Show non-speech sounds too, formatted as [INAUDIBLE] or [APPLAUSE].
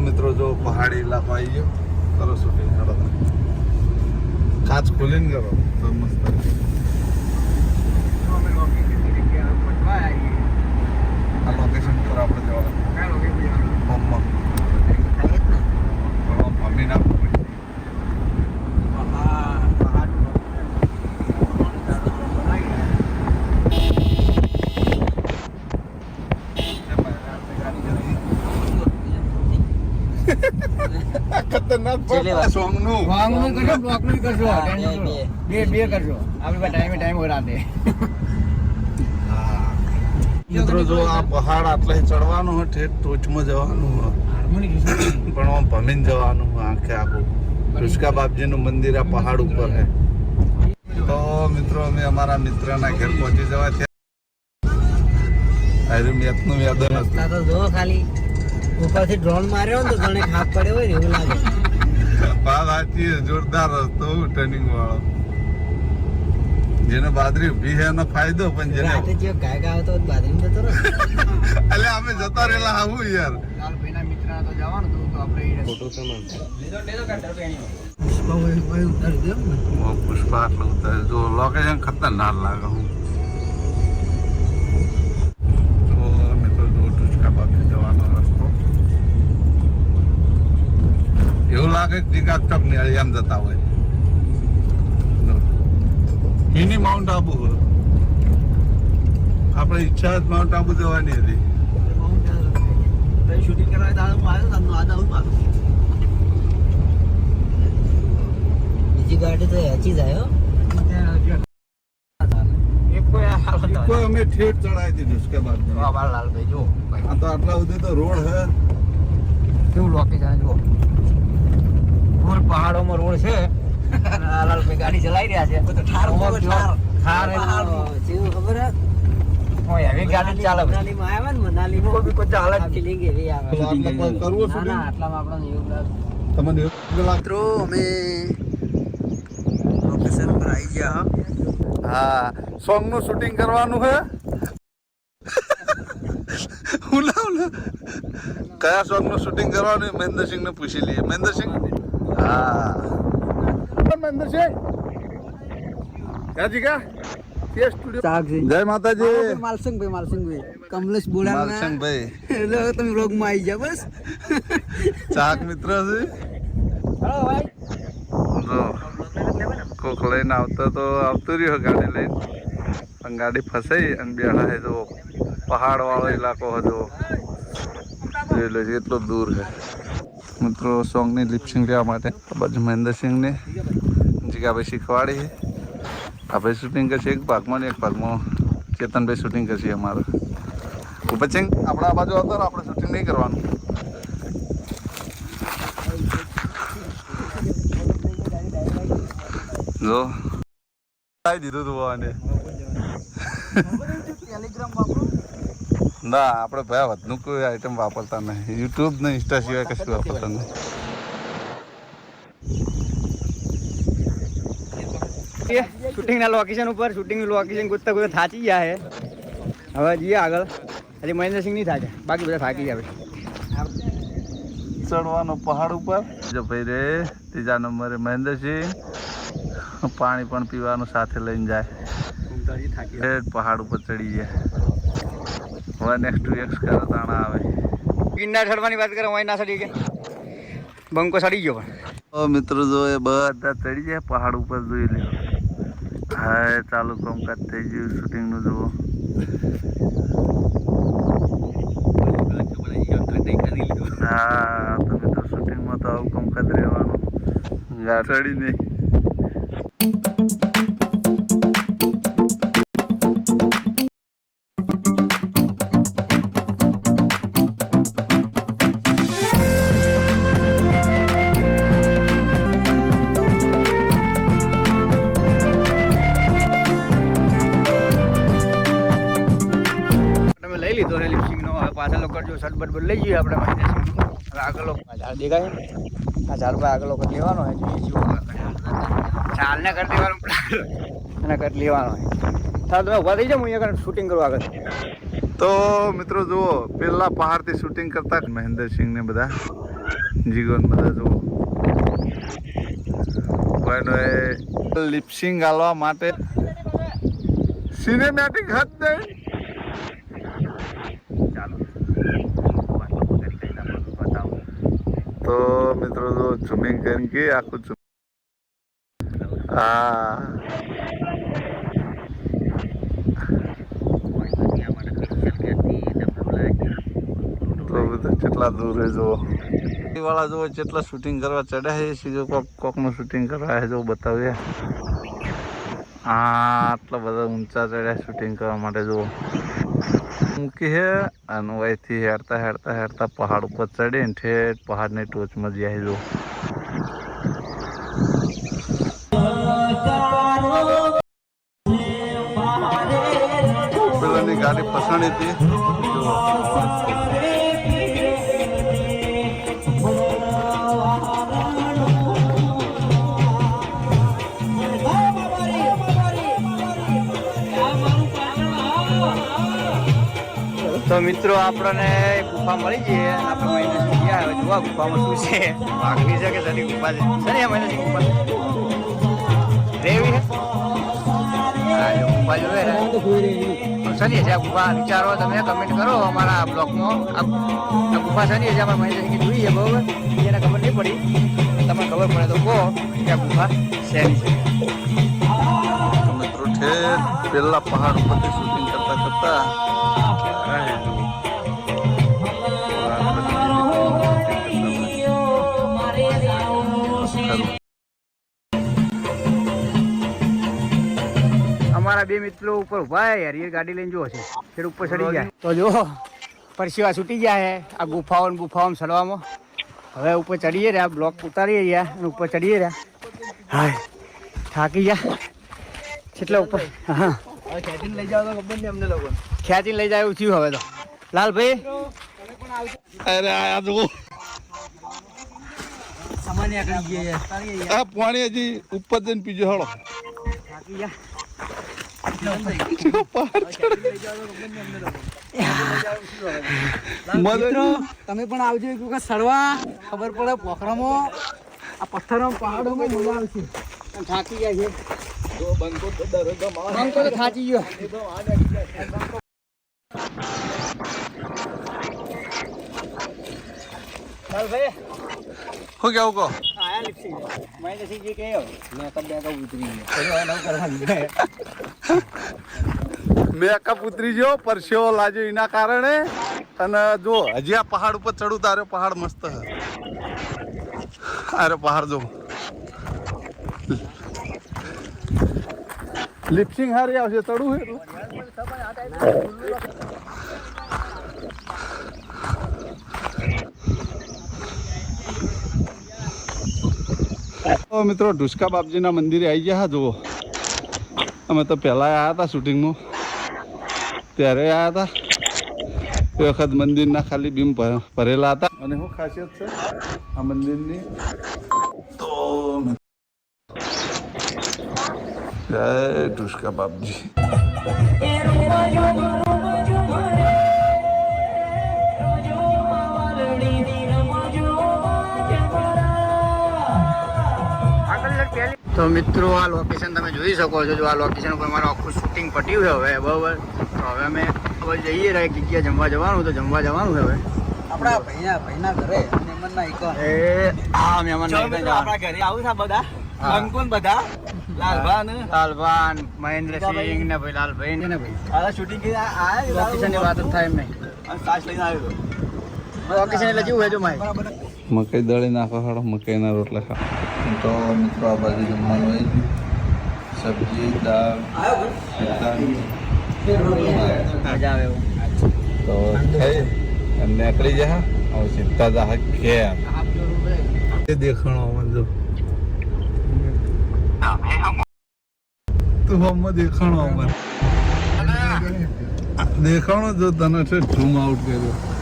મિત્રો જો પહાડી ઇલાકો આવી ગયો. કરો શૂટિંગ કરો કાચ ખોલીને કરો. તો મસ્ત. આ લોકેશન પર આપણે જવાનું. મમ્મી ના ખતરનાક છેલ્લે વાત. સોંગનું વાંગનું કરજો બ્લોકનું કરજો બે, બે. બે કરજો. આપણે પાસે ટાઈમે ટાઈમ વરાતે મિત્રો જો આ પહાડ આટલે ચડવાનું હોય ઠેઠ ટોચમાં જવાનું પણ આમ ભમીને જવાનું આખે આખું. રુસ્કા બાપજીનું મંદિર આ પહાડ ઉપર છે. તો મિત્રો અમે અમારા મિત્રના ઘર પહોંચી જવા ત્યાં આયરું મેથનું યાદન હતું. તો જો ખાલી. ઉપરથી ડ્રોન માર્યો ને તો ઘણે ખાપ પડ્યો હોય ને એવું લાગે. વાત સાચી જોરદાર રસ્તો ટર્નિંગ વાળો. જેને બાદરી ઊભી છે એનો ફાયદો પણ જેને રાતે જે ગાય ગાવ તો બાદરી જતો રહે. એટલે અમે જતા રહેલા આવું યાર. લાલભાઈના મિત્ર તો જવાનું હતું તો આપણે ફોટો સમાન ઓ પુષ્પા એટલે ઉતારી જો લોકેશન ખતરનાક લાગે હું તો અમે તો જો ટુચકા બાજુ જવાનો રસ્તો કે જીગા ચોકની આમ જતા હોય. મિની માઉન્ટ આબુ આપણે ઈચ્છા જ માઉન્ટ આબુ જવાની હતી. શૂટિંગ કરવા આવ્યો આવ્યો બીજી ગાડી તો હેચી જાય હો એક કોઈ આ હાલત હોય. કોઈ અમે ઠેઠ ચડાવી દીધું ઉસકે બાદ જો આ લાલભાઈ જો આ તો આટલા સુધી તો રોડ હે. કેવું લોકેશન જુઓ. ફૂલ પહાડોમાં રોડ છે. [LAUGHS] લાલભાઈ ગાડી ચલાવી રહ્યા છે. જો ઠાર. ઠાર. જેવું ખબર હે? હેવી ગાડી ચાલે મનાલીમાં આવ્યા ને મનાલીમાં. કોઈ કોઈ ચાલે જ એવી આવે. તો કોઈ કરવું ના shooting? આટલામાં તમને મિત્રો અમે લોકેશન પર આવી ગયા હા. સોંગનું શૂટિંગ કરવાનું છે ઉલા કયા સોંગનું શૂટિંગ કરવાનું મહેન્દ્ર મહેન્દ્રસિંહ ને પૂછી લઈએ. મહેન્દ્રસિંહ? જય માતાજી માલસંગભાઈ માલસંગભાઈ કમલેશ બોડા માલસંગભાઈ એટલે તમે રોગમાં આવી ગયા બસ ચાક મિત્ર છે જો કોક લઈને આવતો તો આવતું રહ્યો ગાડી લઈને પણ ગાડી ફસાઈ અને બેઠા છે જો પહાડ વાળો ઇલાકો હતો જોઈ લો એટલો દૂર છે મિત્રો સોંગની લિપસિંગ લેવા માટે આ બાજુ મહેન્દ્રસિંહને. જીગાભાઈ શીખવાડી છે. શૂટિંગ કરશે એક ભાગમાં ને એક ભાગમાં. ચેતનભાઈ શૂટિંગ કરશે અમારે. ઉપચિંગ આપણે આ બાજુ આવતો આપણે શૂટિંગ નહીં કરવાનું. જો. દીધું તું આને. ના આપણે ભાઈ વધનું કોઈ આઈટમ વાપરતા નહીં. યુટ્યુબ ને ઇન્સ્ટા સિવાય કશું વાપરતા નહીં શૂટિંગ ના લોકેશન ઉપર શૂટિંગ લોકેશન ગોતતા કોઈ થાચી ગયા છે હવે જઈએ આગળ. હજી મહેન્દ્રસિંહ નહીં થાકે બાકી બધા થાકી જાય ચડવાનો પહાડ ઉપર. જો ભાઈ રે ત્રીજા નંબરે મહેન્દ્રસિંહ પાણી પણ પીવાનું સાથે લઈને જાય. પહાડ ઉપર ચડી ગયા હવે નેક્સ્ટ એક્સ કરો તાણા આવે. ગિરનાર ચડવાની વાત કરે હોય ના ચડી કે? બંકો ચડી ગયો પણ. ઓ મિત્રો જો એ બધા ચડી જાય પહાડ ઉપર જોઈ લે હા ચાલુ કામકાજ થઈ ગયું શૂટિંગનું જુઓ. હા તો મિત્રો શૂટિંગમાં તો આવું કામકાજ રહેવાનું. ચડી નહીં. લિપસિંગ નો હવે પાછા લોકો જો શર્ટ બટ લઈ જઈએ આપણે હવે આગળ દેખાય? આ ઝાડ આગળ લોકો લેવાનો હોય ઝાલને કરી દેવાનું એને કરી લેવાનો હોય. ચાલ તમે ઊભા થઈ જાઓ, હું અહીંયા શૂટિંગ કરવા આગળ. તો મિત્રો જુઓ પેલા પહાડથી શૂટિંગ કરતા મહેન્દ્રસિંહ ને બધા? જીગોન બધા જુઓ. લિપસિંગ ગાલવા માટે સિનેમેટિક હદ નહીં. તો મિત્રો જો ઝૂમિંગ કરીને કે આખું હા. કેટલા દૂર જો વાળા જો કેટલા શૂટિંગ કરવા ચડ્યા છે સીધો કોક કોકનું શૂટિંગ કરવા છે જો બતાવીએ. આ આટલા બધા ઊંચા ચડ્યા શૂટિંગ કરવા માટે જો મૂકી હે અને અહીંથી હેરતા હેરતા હેરતા પહાડ ઉપર ચડીને ઠેઠ પહાડની ટોચમાં જઈ જો ગાડી પસંદ હતી. જો તો મિત્રો, આપણને ગુફા મળી જઈએ આપણે મહિનાથી ગયા હવે. જોવા ગુફામાં શું છે? ભાગની છે કે સની ગુફા છે. સની આ મહિનાથી ગુફા? રેવી જો ગુફા જોવે સની છે આ ગુફા. વિચારો તમે કમેન્ટ કરો અમારા બ્લોગમાં. આ ગુફા સની છે, અમારા મહિનાથી જગ્યાએ જોઈએ, બરોબર? એને ખબર નહીં પડી. તમને ખબર પડે તો કહો કે આ ગુફા શેની છે. મિત્રો ઠેઠ પેલા પહાડ ઉપરથી શૂટિંગ કરતા કરતા અમારા બે મિત્રો ઉપર ઊભા યાર એ ગાડી લઈને જો છે. ફેર ઉપર ચડી ગયા. તો જો પરસીવા છૂટી ગયા છે. આ ગુફાઓ ને ગુફાઓ ચડવામાં. હવે ઉપર ચડીએ રહ્યા બ્લોક ઉતારીએ રહ્યા અને ઉપર ચડીએ રહ્યા. હા થાકી ગયા. કેટલા ઉપર? હા. હવે લઈ જાઓ તો ખબર નહીં અમને લોકો ખેંચીને લઈ જાય એવું થયું હવે તો. લાલભાઈ? અરે આ તો આ પાણી હજી ઉપર જઈને પીજો તમે પણ આવજો એક વખત સડવા ખબર પડે પોખરામાં આ પથ્થરો પહાડોમાં મજા આવશે. થાકી ગયા છે. બંકો તો થાકી ગયો. શું કેવું કહો? મેકઅપ ઉતરી ગયો, પરસેવો લાજો એના કારણે. અને જો, હજી આ પહાડ ઉપર ચડું, તારે પહાડ મસ્ત અરે, પહાડ જો. લિપસિંગ હારી આવશે ચડવું તો મિત્રો, ઢુસકા બાપજીના મંદિરે આવી ગયા જુઓ. અમે તો પહેલાં આવ્યા હતા શૂટિંગમાં. ત્યારે આવ્યા હતા. એ વખત મંદિરના ખાલી બીમ ભરેલા હતા. અને શું ખાસિયત છે આ મંદિરની? તો જય ઢુસકા બાપજી. તો મિત્રો આ લોકેશન તમે જોઈ શકો છો. જો આ લોકેશન ઉપર મારું આખું શૂટિંગ પટ્યું છે હવે બરાબર? તો હવે અમે હવે જઈએ રહ્યા જગ્યા જમવા જવાનું તો જમવા જવાનું છે હવે. આપણા ભાઈના ભાઈના ઘરે મહેમાનના એક એ હા મહેમાનના ઘરે આપણા ઘરે આવું છે બધા? અંકુન બધા? લાલભાન? લાલભાન મહેન્દ્રસિંહ ને ભાઈ લાલભાઈ ને ભાઈ. આ શૂટિંગ કે આ લોકેશનની વાત જ થાય એમ નહીં. સાસ લઈને આવ્યો લોકેશન એટલે જેવું હોય જો માય મકઈ દળી નાખો હાડો મકઈના રોટલા ખા તો મિત્રો આ બાજુ જમવાનું હોય. સબ્જી દાળ મજા તો અને નીકળી જા. હવે સીધા જા કે એ દેખાણો મને તું હમણાં દેખાણો અમારે દેખાણો જો તને છે ઝૂમ આઉટ કર્યો.